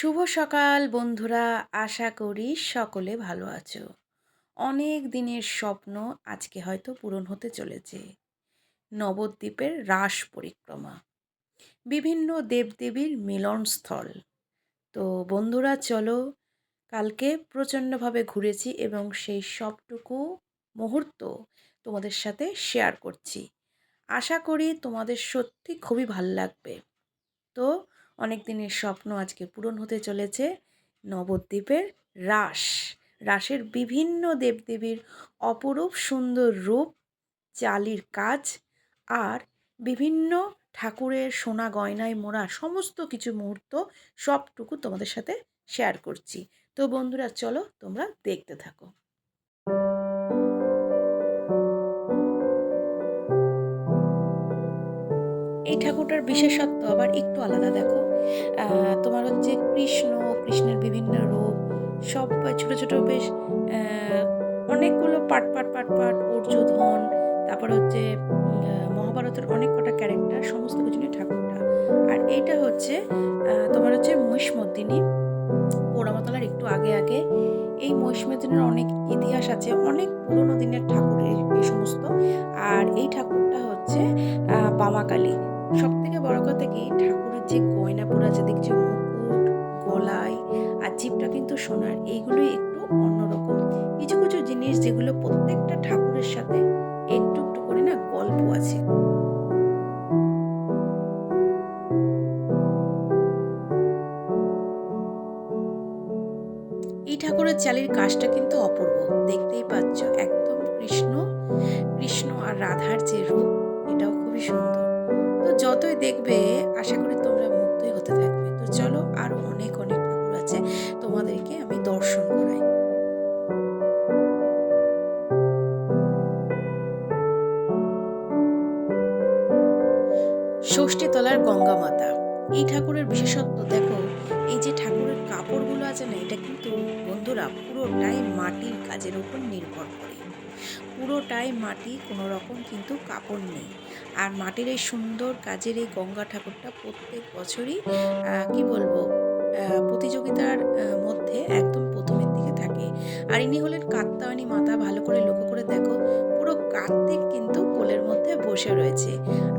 শুভ সকাল বন্ধুরা, আশা করি সকলে ভালো আছো। অনেক দিনের স্বপ্ন আজকে হয়তো পূরণ হতে চলেছে। নবদ্বীপের রাস পরিক্রমা, বিভিন্ন দেবদেবীর মিলনস্থল। তো বন্ধুরা, চলো কালকে প্রচণ্ডভাবে ঘুরেছি এবং সেই সবটুকু মুহূর্ত তোমাদের সাথে শেয়ার করছি। আশা করি তোমাদের সত্যি খুবই ভালো লাগবে। তো অনেক দিনের স্বপ্ন আজকে পূরণ হতে চলেছে। নবদ্বীপের রাস, রাসের বিভিন্ন দেবদেবীর অপরূপ সুন্দর রূপ, চালির কাজ আর বিভিন্ন ঠাকুরের সোনা গয়নায় মোড়া সমস্ত কিছু মুহূর্ত সবটুকু তোমাদের সাথে শেয়ার করছি। তো বন্ধুরা, চলো তোমরা দেখতে থাকো। এই ঠাকুরটার বিশেষত্ব আবার একটু আলাদা, দেখো। তোমার হচ্ছে কৃষ্ণ, কৃষ্ণের বিভিন্ন রূপ, সব ছোট ছোট বেশ অনেকগুলো পাট পাট পাট পাট অর্জুধন তারপর হচ্ছে মহাভারতের অনেক কটা ক্যারেক্টার সমস্ত কিছু নিয়ে ঠাকুরটা। আর এইটা হচ্ছে তোমার হচ্ছে মহিষমর্দিনী পোড়ামাতলার একটু আগে আগে। এই মহিষমর্দিনীর অনেক ইতিহাস আছে, অনেক পুরোনো দিনের ঠাকুর এই সমস্ত। আর এই ঠাকুরটা হচ্ছে বামাকালী। সব থেকে বড় কথা কি ঠাকুরের যে গয়না পরে আছে দেখছি, মুকুট, গলায় আর জিপটা কিন্তু সোনার এইগুলো একটু অন্যরকম। কিছু কিছু জিনিস যেগুলো প্রত্যেকটা ঠাকুরের সাথে একটু একটু করে না গল্প আছে। এই ঠাকুরের চালির কাজটা কিন্তু এই ঠাকুরের বিশেষত্ব, দেখো, এই যে ঠাকুরের কাপড়গুলো আছে না, এটা কিন্তু বন্ধুরা পুরোটাই মাটির কাজের উপর নির্ভর করে। পুরোটাই মাটি, কোনো রকম কিন্তু কাপড় নেই। আর মাটির এই সুন্দর কাজের এই গঙ্গা ঠাকুরটা প্রত্যেক বছরই কি বলব প্রতিযোগিতার মধ্যে একদম প্রথমের দিকে থাকে। আর ইনি হলেন কাত্তায়নী মাতা, ভালো করে লক্ষ্য করে দেখো, পুরো কার্তিক কিন্তু কোলের মধ্যে বসে রয়েছে।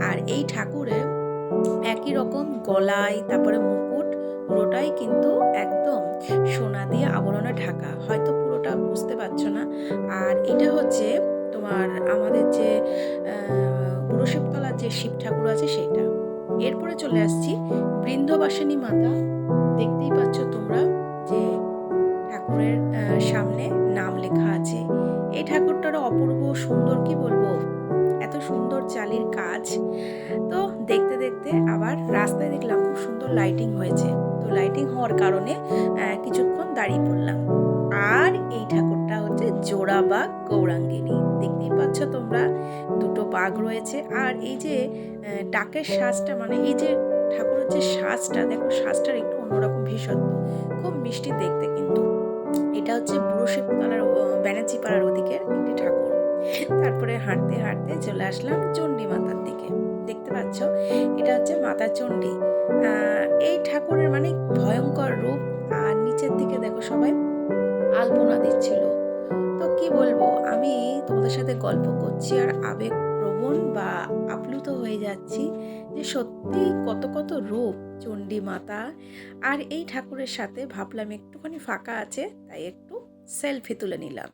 আর এই ঠাকুরের একই রকম গলায়, তারপরে মুকুট, পুরোটাই কিন্তু একদম সোনা দিয়ে আবরণে ঢাকা। হয়তো পুরোটা বুঝতে পারছ না। আর এটা হচ্ছে তোমার আমাদের যে গুরুশিবতলার যে শিব ঠাকুর আছে সেটা। এরপরে চলে আসছি বৃন্দবাসিনী মাতা। দেখতেই পাচ্ছ তোমরা যে ঠাকুরের সামনে নাম লেখা আছে। এই ঠাকুরটারও অপূর্ব সুন্দর, কি বলব? এত সুন্দর চালির কাজ তো দেখতে দেখতে আবার রাস্তায় দেখলাম খুব সুন্দর লাইটিং হয়েছে। তো লাইটিং হওয়ার কারণে কিছুক্ষণ দাঁড়িয়ে পড়লাম। আর এই ঠাকুরটা হচ্ছে জোড়া বাঘ গৌরাঙ্গিনী। দেখতেই পাচ্ছ তোমরা, দুটো বাঘ রয়েছে। আর এই যে ডাকের সাজটা মানে এই যে ঠাকুরের যে সাজটা, দেখো সাজটার একটু অন্যরকম ভীষত্ব। খুব মিষ্টি দেখতে কিন্তু। এটা হচ্ছে বুড়ো শিবতলার ব্যানার্জি পাড়ার ওদিকের একটি ঠাকুর। তারপরে হাঁটতে হাঁটতে চলে আসলাম চণ্ডী মাতার দিকে। দেখতে পাচ্ছ? এটা হচ্ছে মাতা চণ্ডী। এই ঠাকুরের মানে ভয়ঙ্কর রূপ। আর নিচের দিকে দেখো সবাই আলপনা দিচ্ছিল। তো কি বলব, আমি তোমাদের সাথে গল্প করছি আর আবেগ প্রবণ বা আপ্লুত হয়ে যাচ্ছি যে সত্যি কত কত রূপ চণ্ডী মাতা। আর এই ঠাকুরের সাথে ভাবলাম একটুখানি ফাঁকা আছে, তাই একটু সেলফি তুলে নিলাম।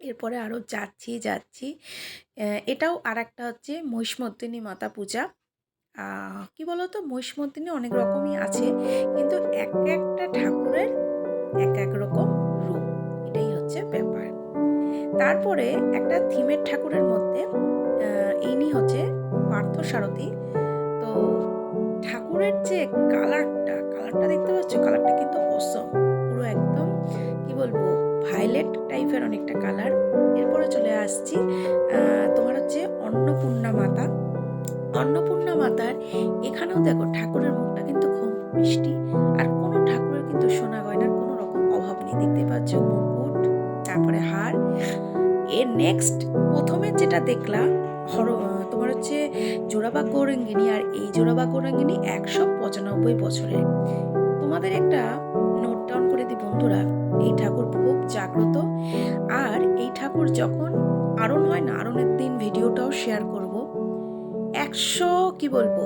এরপরে আরও যাচ্ছি যাচ্ছি। এটাও আর একটা হচ্ছে মহিষমর্দিনী মাতা পূজা। কি বলতো? মহিষমর্দিনী অনেক রকমই আছে, কিন্তু এক একটা ঠাকুরের এক এক রকম রূপ। এটাই হচ্ছে ব্যাপার। তারপরে একটা থিমের ঠাকুরের মধ্যে ইনি হচ্ছে পার্থ সারথী। তো ঠাকুরের যে কালারটা কালারটা দেখতে পাচ্ছ? কালারটা কিন্তু অসম পুরো একদম, কি বলব? ভায়োলেট টাইপের অনেকটা কালার। এরপরে চলে আসছি তোমার হচ্ছে অন্নপূর্ণা মাতা। অন্নপূর্ণা মাতার এখানেও দেখো ঠাকুরের মুখটা কিন্তু খুব মিষ্টি। আর কোনো ঠাকুরের কিন্তু সোনা গয়নার কোনো রকম অভাব নেই, দেখতে পাচ্ছ? মুকুট, তারপরে হার। এর নেক্সট প্রথমে যেটা দেখলাম, হর, তোমার হচ্ছে জোড়াবা গৌরাঙ্গিনী আর এই জোড়াবা গৌরাঙ্গিনী একশো পঁচানব্বই বছরের। তোমাদের একটা নোট ডাউন করে দিই বন্ধুরা, এই ঠাকুর জাগ্রত। আর এই ঠাকুর যখন আরণ হয় না, আরণের দিন ভিডিওটাও শেয়ার করব। একশো, কি বলব?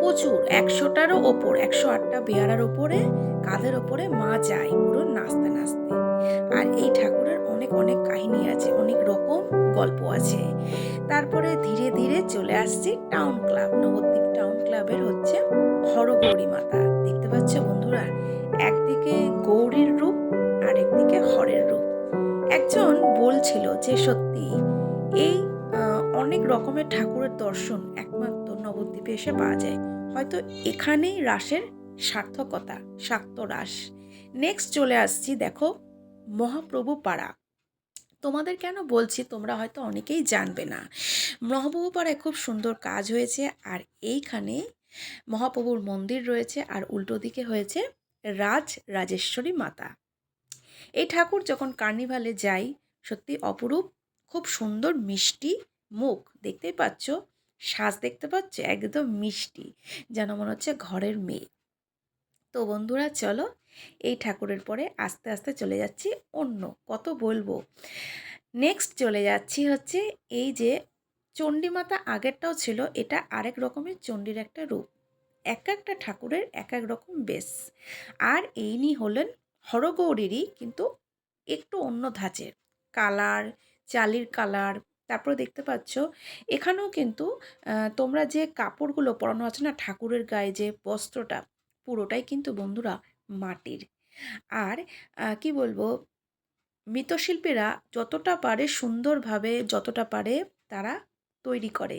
প্রচুর, একশোটারও ওপর, একশো আটটা বেয়ারার ওপরে, কাঁধের ওপরে মা যায় পুরো নাচতে নাচতে। আর এই ঠাকুরের অনেক অনেক কাহিনী আছে, অনেক রকম গল্প আছে। তারপরে ধীরে ধীরে চলে আসছি টাউন ক্লাব নবদ্বীপ টাউন ক্লাবের হচ্ছে হরগৌরী মাতা। দেখতে পাচ্ছ বন্ধুরা, একদিকে গৌরীর রূপ আর একদিকে হরের রূপ। একজন বলছিল যে, সত্যি, এই অনেক রকমের ঠাকুরের দর্শন একমাত্র নবদ্বীপে এসে পাওয়া যায়। হয়তো এখানেই রাসের সার্থকতা, শাক্ত রাস। নেক্সট চলে আসছি, দেখো মহাপ্রভু পাড়া তোমাদের কেন বলছি তোমরা হয়তো অনেকেই জানবে না। মহাপ্রভু পাড়ায় খুব সুন্দর কাজ হয়েছে আর এইখানে মহাপ্রভুর মন্দির রয়েছে আর উল্টো দিকে হয়েছে রাজ রাজেশ্বরী মাতা। এই ঠাকুর যখন কার্নিভালে যাই, সত্যি অপরূপ, খুব সুন্দর মিষ্টি মুখ। দেখতেই পাচ্ছ? সাজ দেখতে পাচ্ছ? একদম মিষ্টি, যেন মনে হচ্ছে ঘরের মেয়ে। তো বন্ধুরা, চলো এই ঠাকুরের পরে আস্তে আস্তে চলে যাচ্ছি অন্য, কত বলব? নেক্সট চলে যাচ্ছি হচ্ছে এই যে চণ্ডীমাতা আগেরটাও ছিল, এটা আরেক রকমের চণ্ডীর একটা রূপ। এক একটা ঠাকুরের এক এক রকম বেশ। আর এই নিয়ে হলেন হরগৌরীরই কিন্তু একটু অন্য ধাঁচের। কালার, চালির কালার, তারপরে দেখতে পাচ্ছ, এখানেও কিন্তু তোমরা যে কাপড়গুলো পরানো আছে না, ঠাকুরের গায়ে যে বস্ত্রটা, পুরোটাই কিন্তু বন্ধুরা মাটির। আর কি বলব, মৃৎশিল্পীরা যতটা পারে সুন্দরভাবে, যতটা পারে তারা তৈরি করে,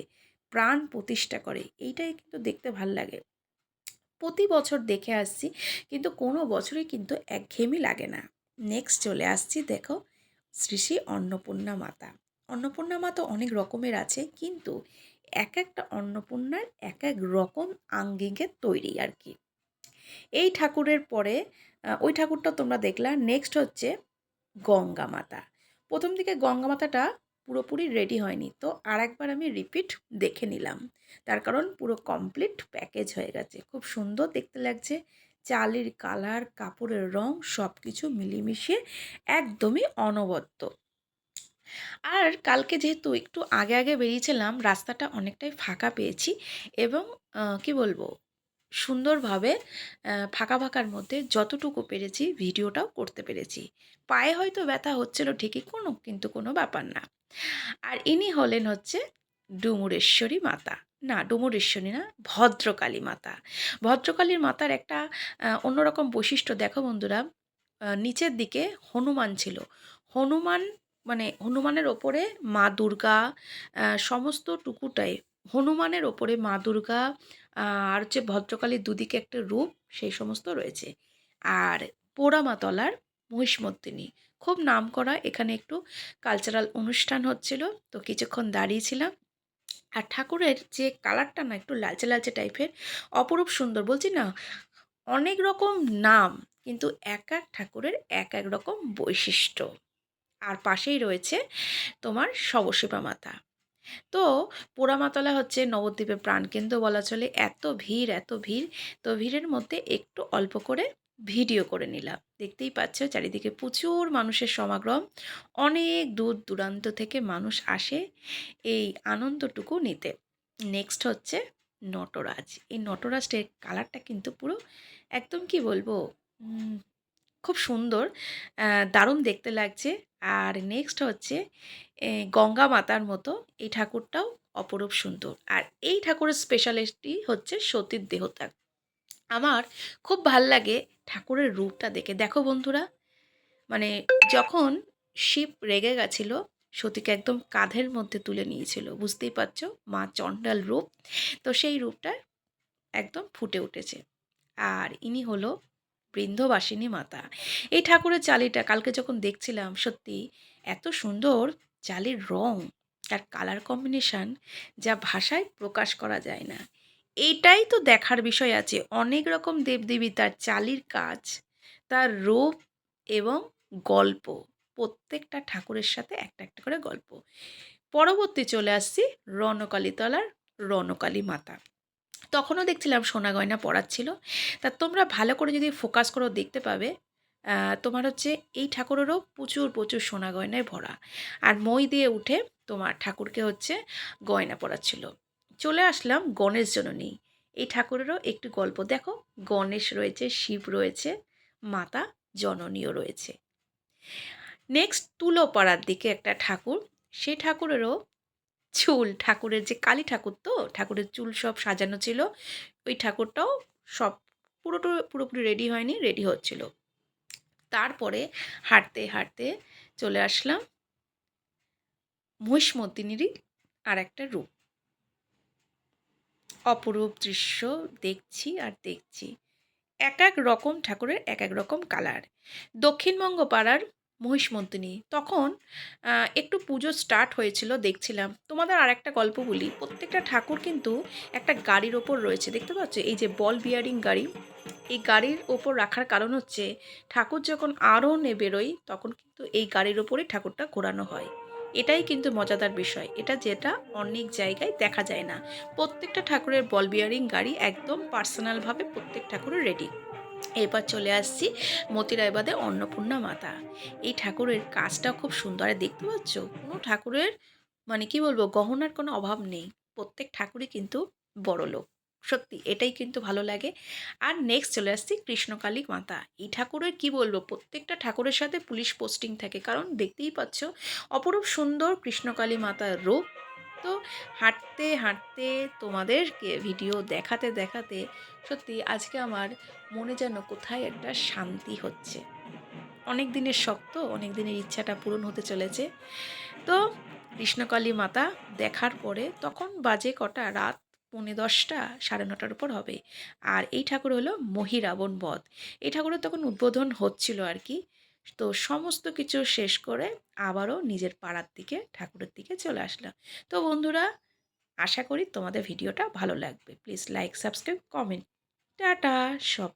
প্রাণ প্রতিষ্ঠা করে, এইটাই কিন্তু দেখতে ভালো লাগে। প্রতি বছর দেখে আসছি, কিন্তু কোনো বছরই কিন্তু একঘেয়েমি লাগে না। নেক্সট চলে আসছি, দেখো, শ্রী শ্রী অন্নপূর্ণা মাতা। অন্নপূর্ণা মাতা অনেক রকমের আছে, কিন্তু এক একটা অন্নপূর্ণার এক এক রকম আঙ্গিকে তৈরি আর কি। এই ঠাকুরের পরে ওই ঠাকুরটা তোমরা দেখলা। নেক্সট হচ্ছে গঙ্গা মাতা। প্রথম দিকে গঙ্গা মাতাটা পুরোপুরি রেডি হয়নি। তো আর একবার আমি রিপিট দেখে নিলাম। তার কারণ পুরো কমপ্লিট প্যাকেজ হয়ে গেছে। খুব সুন্দর দেখতে লাগছে। চালের কালার কাপড়ের রং সব কিছু মিলিমিশিয়ে একদমই অনবদ্য। আর কালকে যেহেতু একটু আগে আগে বেরিয়েছিলাম, রাস্তাটা অনেকটাই ফাঁকা পেয়েছি এবং কি বলব? সুন্দরভাবে ফাঁকা ফাঁকার মধ্যে যতটুকু পেরেছি ভিডিওটাও করতে পেরেছি। পায়ে হয়তো ব্যথা হচ্ছিল ঠিকই, কোনো কিন্তু কোনো ব্যাপার না। আর ইনি হলেন হচ্ছে ডুমুরেশ্বরী মাতা। না, ডুমুরেশ্বরী না, ভদ্রকালী মাতা। ভদ্রকালীর মাতার একটা অন্যরকম বৈশিষ্ট্য দেখো বন্ধুরা নিচের দিকে হনুমান ছিল। হনুমান মানে হনুমানের ওপরে মা দুর্গা সমস্ত টুকুটাই হনুমানের ওপরে মা দুর্গা আর হচ্ছে ভদ্রকালীর দুদিকে একটা রূপ, সেই সমস্ত রয়েছে। আর পোড়ামাতলার মহিষমর্দিনী খুব নাম করা, এখানে একটু কালচারাল অনুষ্ঠান হচ্ছিল, তো কিছুক্ষণ দাঁড়িয়েছিলাম। আর ঠাকুরের যে কালারটা না একটু লালচে লালচে টাইপের, অপরূপ সুন্দর, বলছি না, অনেক রকম নাম, কিন্তু এক এক ঠাকুরের এক এক রকম বৈশিষ্ট্য। আর পাশেই রয়েছে তোমার শবশিবা মাতা। তো পোড়ামাতলা হচ্ছে নবদ্বীপের প্রাণকেন্দ্র বলা চলে। এত ভিড় এত ভিড়। তো ভিড়ের মধ্যে একটু অল্প করে ভিডিও করে নিলাম। দেখতেই পাচ্ছ চারিদিকে প্রচুর মানুষের সমাগম। অনেক দূর দূরান্ত থেকে মানুষ আসে এই আনন্দটুকু নিতে। নেক্সট হচ্ছে নটরাজ। এই নটরাজের কালারটা কিন্তু পুরো একদম কি বলব? খুব সুন্দর দারুণ দেখতে লাগছে। আর নেক্সট হচ্ছে গঙ্গা মাতার মতো এই ঠাকুরটাও অপরূপ সুন্দর। আর এই ঠাকুরের স্পেশালিটি হচ্ছে সতীর দেহত্যাগ আমার খুব ভালো লাগে ঠাকুরের রূপটা দেখে। দেখো বন্ধুরা মানে যখন শিব রেগে গেছিল, সতীকে একদম কাঁধের মধ্যে তুলে নিয়েছিল। বুঝতেই পারছ, মা চণ্ডাল রূপ। তো সেই রূপটা একদম ফুটে উঠেছে। আর ইনি হলো বৃন্ধবাসিনী মাতা। এই ঠাকুরের চালিটা কালকে যখন দেখছিলাম, সত্যি এত সুন্দর চালির রং তার কালার কম্বিনেশন যা ভাষায় প্রকাশ করা যায় না। এইটাই তো দেখার বিষয় আছে, অনেক রকম দেবদেবী তার চালির কাজ, তার রূপ এবং গল্প, প্রত্যেকটা ঠাকুরের সাথে একটা একটা করে গল্প। পরবর্তী চলে আসছি রণকালীতলার রণকালী মাতা। তখনও দেখছিলাম সোনা গয়না পড়াচ্ছিল তা তোমরা ভালো করে যদি ফোকাস করো দেখতে পাবে তোমার হচ্ছে এই ঠাকুরেরও প্রচুর প্রচুর সোনা গয়নায় ভরা। আর মই দিয়ে উঠে তোমার ঠাকুরকে হচ্ছে গয়না পড়াচ্ছিল চলে আসলাম গণেশ জননী। এই ঠাকুরেরও একটু গল্প। দেখো, গণেশ রয়েছে, শিব রয়েছে, মাতা জননীও রয়েছে। নেক্সট তুলোপাড়ার দিকে একটা ঠাকুর। সেই ঠাকুরেরও চুল, ঠাকুরের যে কালী ঠাকুর তো, ঠাকুরের চুল সব সাজানো ছিল। ওই ঠাকুরটাও সব পুরোটো, পুরোপুরি রেডি হয়নি রেডি হচ্ছিল। তারপরে হাঁটতে হাঁটতে চলে আসলাম মহিষমর্দিনীরই আর একটা রূপ অপরূপ দৃশ্য দেখছি আর দেখছি। এক এক রকম ঠাকুরের এক এক রকম কালার দক্ষিণবঙ্গ পাড়ার মহিষমর্দিনী তখন একটু পুজো স্টার্ট হয়েছিল, দেখছিলাম। তোমাদের আর একটা গল্প বলি। প্রত্যেকটা ঠাকুর কিন্তু একটা গাড়ির ওপর রয়েছে, দেখতে পাচ্ছ? এই যে বল বিয়ারিং গাড়ি, এই গাড়ির ওপর রাখার কারণ হচ্ছে, ঠাকুর যখন আরোহণে বেরোয়, তখন কিন্তু এই গাড়ির ওপরে ঠাকুরটা ঘোরানো হয়। এটাই কিন্তু মজাদার বিষয়। এটা যেটা অনেক জায়গায় দেখা যায় না। প্রত্যেকটা ঠাকুরের বল বিয়ারিং গাড়ি একদম পার্সোনালভাবে প্রত্যেক ঠাকুরের রেডি এরপর চলে আসছি মতিরায়বাদে অন্নপূর্ণা মাতা। এই ঠাকুরের কাজটা খুব সুন্দর। আর দেখতে পাচ্ছ, কোনো ঠাকুরের মানে কি বলব, গহনার কোনো অভাব নেই। প্রত্যেক ঠাকুরই কিন্তু বড় লোক। সত্যি, এটাই কিন্তু ভালো লাগে। আর নেক্সট চলে আসছি কৃষ্ণকালী মাতা। এই ঠাকুরের কি বলব, প্রত্যেকটা ঠাকুরের সাথে পুলিশ পোস্টিং থাকে। কারণ দেখতেই পাচ্ছ, অপরূপ সুন্দর কৃষ্ণকালী মাতার রূপ। তো হাঁটতে হাঁটতে তোমাদেরকে ভিডিও দেখাতে দেখাতে সত্যি আজকে আমার মনে যেন কোথায় একটা শান্তি হচ্ছে। অনেক দিনের শক্ত অনেক দিনের ইচ্ছাটা পূরণ হতে চলেছে। তো কৃষ্ণকালী মাতা দেখার পরে তখন বাজে কটা, রাত পৌনে দশটা, সাড়ে নটার উপর হবে। আর এই ঠাকুর হলো মহিরাবণ বধ। এই ঠাকুরের তখন উদ্বোধন হচ্ছিল আর কি। তো সমস্ত কিছু শেষ করে আবারও নিজের পাড়ার দিকে, ঠাকুরের দিকে চলে আসলাম। তো বন্ধুরা, আশা করি তোমাদের ভিডিওটা ভালো লাগবে। Please like subscribe comment tata, সব